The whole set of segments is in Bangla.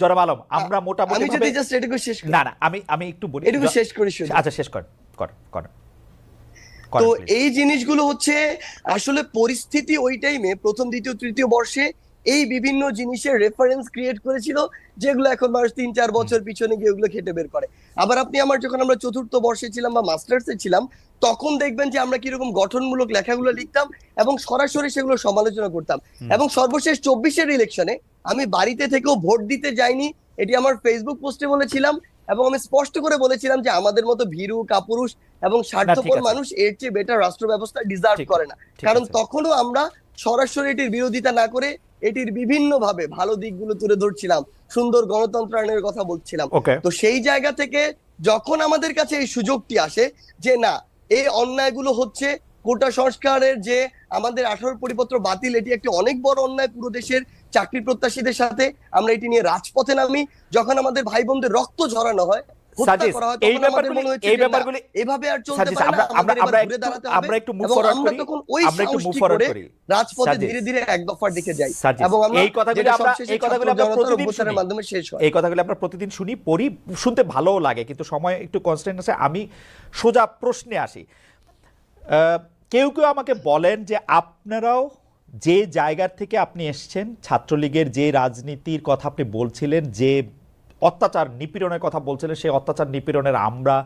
জনাব আলম আমরা মোটামুটি আমি যদি জাস্ট এটুকু শেষ না না আমি আমি একটু বলি এটুকু শেষ করি। আচ্ছা শেষ কর কর কর। তো এই জিনিসগুলো হচ্ছে আসলে পরিস্থিতি ওই টাইমে প্রথম দ্বিতীয় তৃতীয় বর্ষে এই বিভিন্ন জিনিসের রেফারেন্স ক্রিয়েট করেছিল যেগুলো এখন মানুষ তিন চার বছর পিছনে গিয়ে ওগুলো খেটে বের করে। আবার আপনি আমার যখন আমরা চতুর্থ বর্ষে ছিলাম বা মাস্টার্সে ছিলাম তখন দেখবেন যে আমরা কীরকম গঠনমূলক লেখাগুলো লিখতাম এবং সরাসরি সেগুলো সমালোচনা করতাম। এবং সর্বশেষ চব্বিশের ইলেকশনে আমি বাড়িতে থেকেও ভোট দিতে যাইনি এটি আমার ফেসবুক পোস্টে বলেছিলাম এবং আমি স্পষ্ট করে বলেছিলাম যে আমাদের মতো ভীরু কাপুরুষ এবং স্বার্থপর মানুষ এর চেয়ে বেটার রাষ্ট্র ব্যবস্থা ডিজার্ভ করে না। কারণ তখনও আমরা সরাসরি এটির বিরোধিতা না করে এটির বিভিন্ন ভাবে ভালো দিকগুলো তুলে ধরছিলাম সুন্দর গণতন্ত্রায়নের কথা বলছিলাম। তো সেই জায়গা থেকে যখন আমাদের কাছে এই সুযোগটি আসে যে না এই অন্যায়গুলো হচ্ছে কোটা সংস্কারের যে আমাদের আঠারো পরিপত্র বাতিল এটি একটি অনেক বড় অন্যায় পুরো দেশের চাকরি প্রত্যাশীদের সাথে আমরা এটি নিয়ে রাজপথে নামি। যখন আমাদের ভাই বোনদের রক্ত ঝরানো হয় আমরা- একটু- এবং করি। রাজপথে ধীরে ধীরে এক দফার দিকে যাই। এই কথাগুলি যেটা আমরা- সবশেষে এই কথাগুলি আমরা প্রতিদিন শুনি। মাধ্যমে শেষ হয়। এই কথাগুলো আমরা প্রতিদিন শুনি পড়ি শুনতে ভালোও লাগে কিন্তু সময় একটু কনস্ট্যান্ট আছে। আমি সোজা প্রশ্নে আসি। আহ, কেউ কেউ আমাকে বলেন যে আপনারাও যে জায়গার থেকে আপনি এসছেন, ছাত্রলীগের যে রাজনীতির কথা আপনি বলছিলেন, যে অত্যাচার নিপীড়নের কথা বলছিলেন, সেই অত্যাচার নিপীড়নের আমরা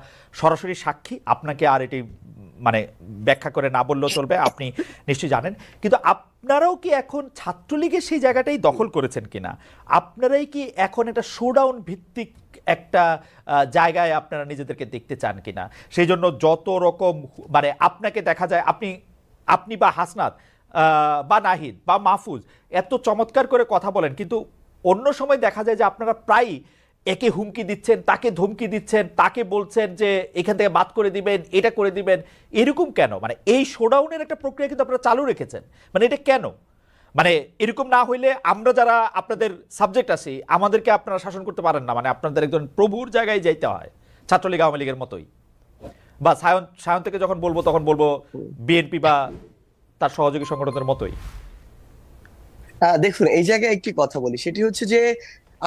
সরাসরি সাক্ষী। আপনাকে আর এটি মানে ব্যাখ্যা করে না বললেও চলবে, আপনি নিশ্চয়ই জানেন। কিন্তু আপনারাও কি এখন ছাত্রলীগের সেই জায়গাটাই দখল করেছেন কিনা? আপনারাই কি এখন একটা শোডাউন ভিত্তিক একটা জায়গায় আপনারা নিজেদেরকে দেখতে চান কিনা? সেই জন্য যত রকম মানে আপনাকে দেখা যায়, আপনি আপনি বা হাসনাত বা নাহিদ বা মাহফুজ এত চমৎকার করে কথা বলেন কিন্তু অন্য সময় দেখা যায় যে আপনারা প্রায়ই একে হুমকি দিচ্ছেন তাকে ধমকি দিচ্ছেন তাকে বলছেন যে এখান থেকে বাদ করে দিবেন এটা করে দিবেন এরকম কেন? মানে এই শোডাউনের একটা প্রক্রিয়া কিন্তু আপনারা চালু রেখেছেন। মানে এটা কেন? মানে এরকম না হইলে আমরা যারা আপনাদের সাবজেক্ট আছি আমাদেরকে আপনারা শাসন করতে পারেন না। মানে আপনাদের একজন প্রভুর জায়গায় যাইতে হয় ছাত্রলীগ আওয়ামী লীগের মতোই। বা সায়ন সায়ন থেকে যখন বলব তখন বলব বিএনপি বা তার সহযোগী সংগঠনের মতোই। দেখুন, এই জায়গায় একটি কথা বলি। সেটি হচ্ছে যে,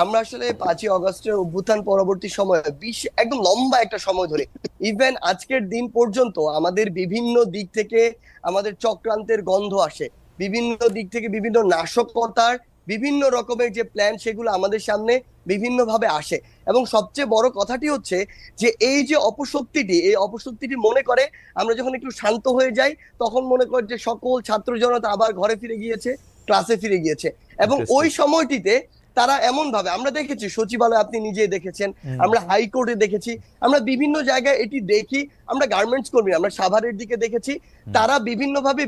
আমরা আসলে পাঁচই অগস্টের অভ্যুত্থান পরবর্তী সময়ে বিশ, একদম লম্বা একটা সময় ধরে ইভেন আজকের দিন পর্যন্ত আমাদের বিভিন্ন দিক থেকে আমাদের চক্রান্তের গন্ধ আসে। বিভিন্ন দিক থেকে বিভিন্ন নাশকতার বিভিন্ন রকমের যে প্ল্যান সেগুলো আমাদের সামনে বিভিন্নভাবে আসে। এবং সবচেয়ে বড় কথাটি হচ্ছে যে এই যে অপশক্তিটি এই অপশক্তিটি মনে করে আমরা যখন একটু শান্ত হয়ে যাই তখন মনে করে যে সকল ছাত্র জনতা আবার ঘরে ফিরে গিয়েছে ক্লাসে ফিরে গিয়েছে। এবং ওই সময়টিতে তারা এমন ভাবে আমরা দেখেছি সচিবালয় আপনি নিজে দেখেছেন। আমরা হাইকোর্টে দেখেছি আমরা বিভিন্ন জায়গায় এটি দেখি আমরা গার্মেন্টস কর্মী আমরা সাভারের দিকে দেখেছি তারা বিভিন্ন ভাবে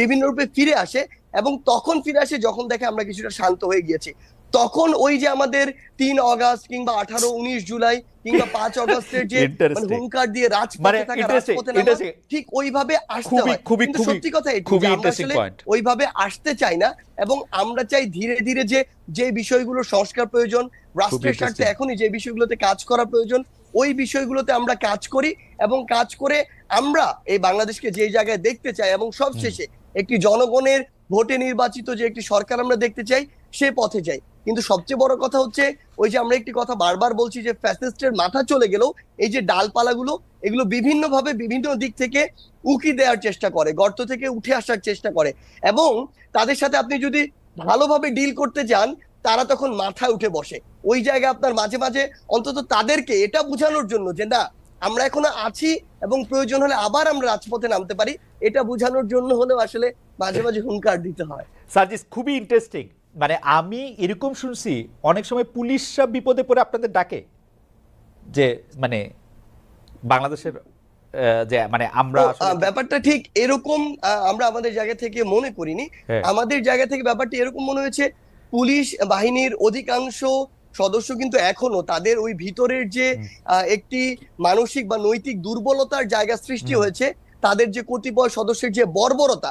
বিভিন্ন রূপে ফিরে আসে এবং তখন ফিরে আসে যখন দেখে আমরা কিছুটা শান্ত হয়ে গিয়েছি। তখন ওই যে আমাদের তিন অগাস্ট কিংবা আঠারো উনিশ জুলাই কিংবা পাঁচ অগস্টের যে মানে হুঙ্কার দিয়ে মানে রাজপথে থাকা রাজপথে নামা, ঠিক ওইভাবে আসতে হয়। কিন্তু সত্যি কথা এটি খুবই আসলে ওইভাবে আসতে চাই না এবং আমরা চাই ধীরে ধীরে যে যে বিষয়গুলো সংস্কার প্রয়োজন রাষ্ট্রের স্বার্থে এখনই যে বিষয়গুলোতে কাজ করা প্রয়োজন ওই বিষয়গুলোতে আমরা কাজ করি এবং কাজ করে আমরা এই বাংলাদেশকে যে জায়গায় দেখতে চাই এবং সবশেষে একটি জনগণের ভোটে নির্বাচিত যে একটি সরকার আমরা দেখতে চাই, সে পথে যাই। কিন্তু সবচেয়ে বড় কথা হচ্ছে, ওই যে আমরা একটি কথা বারবার বলছি যে ফ্যাসিস্টের মাথা চলে গেলেও এই যে ডালপালাগুলো, এগুলো বিভিন্ন ভাবে বিভিন্ন দিক থেকে উকি দেওয়ার চেষ্টা করে, গর্ত থেকে উঠে আসার চেষ্টা করে। এবং তাদের সাথে আপনি যদি ভালোভাবে ডিল করতে যান, তারা তখন মাথায় উঠে বসে। ওই জায়গায় আপনার মাঝে মাঝে অন্তত তাদেরকে এটা বোঝানোর জন্য যে, না, আমরা এখনও আছি এবং প্রয়োজন হলে আবার আমরা রাজপথে নামতে পারি। এটা বোঝানোর জন্য হলেও আসলে মাঝে মাঝে হুঙ্কার দিতে হয়। সার্জিস খুবই ইন্টারেস্টিং মানে আমি এরকম শুনছি অনেক সময় পুলিশরা বিপদে পড়ে আপনাদের ডাকে। যে মানে বাংলাদেশের যে মানে আমরা ব্যাপারটা ঠিক এরকম আমরা আমাদের জায়গা থেকে মনে করিনি। হ্যাঁ। আমাদের জায়গা থেকে ব্যাপারটি এরকম মনে হয়েছে পুলিশ বাহিনীর অধিকাংশ সদস্য কিন্তু এখনও তাদের ওই ভিতরের যে একটি মানসিক বা নৈতিক দুর্বলতার জায়গা সৃষ্টি হয়েছে তাদের যে কতিপয় সদস্যের যে বর্বরতা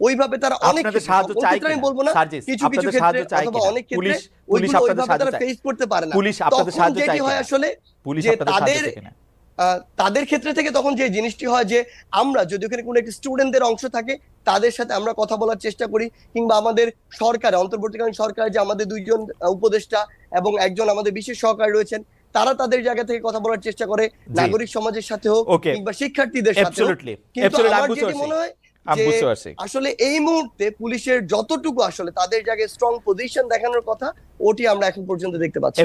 ওইভাবে তারা অনেক সাহায্য চাই আমি বলব না কিছু কিছু ক্ষেত্রে অথবা অনেক ক্ষেত্রে পুলিশ আপনাদের সাহায্য করতে পারে না। পুলিশ আপনাদের সাহায্য চাই হয় আসলে পুলিশ আপনাদের সাহায্য তাদের ক্ষেত্রে থেকে তখন যে জিনিসটি হয় যে আমরা যদি ওখানে কোনো একটি স্টুডেন্টদের অংশ থাকে তাদের সাথে আমরা কথা বলার চেষ্টা করি কিংবা আমাদের সরকার অন্তর্বর্তীকালীন সরকার যে আমাদের দুইজন উপদেষ্টা এবং একজন আমাদের বিশেষ সহকারী রয়েছেন তারা তাদের জায়গা থেকে কথা বলার চেষ্টা করে নাগরিক সমাজের সাথে হোক কিংবা শিক্ষার্থীদের সাথে কিন্তু আমার যেটি মনে হয় আসলে এই মুহূর্তে পুলিশের যতটুকু আসলে তাদের জায়গায় স্ট্রং পজিশন দেখানোর কথা ওটি আমরা এখন পর্যন্ত দেখতে পাচ্ছি।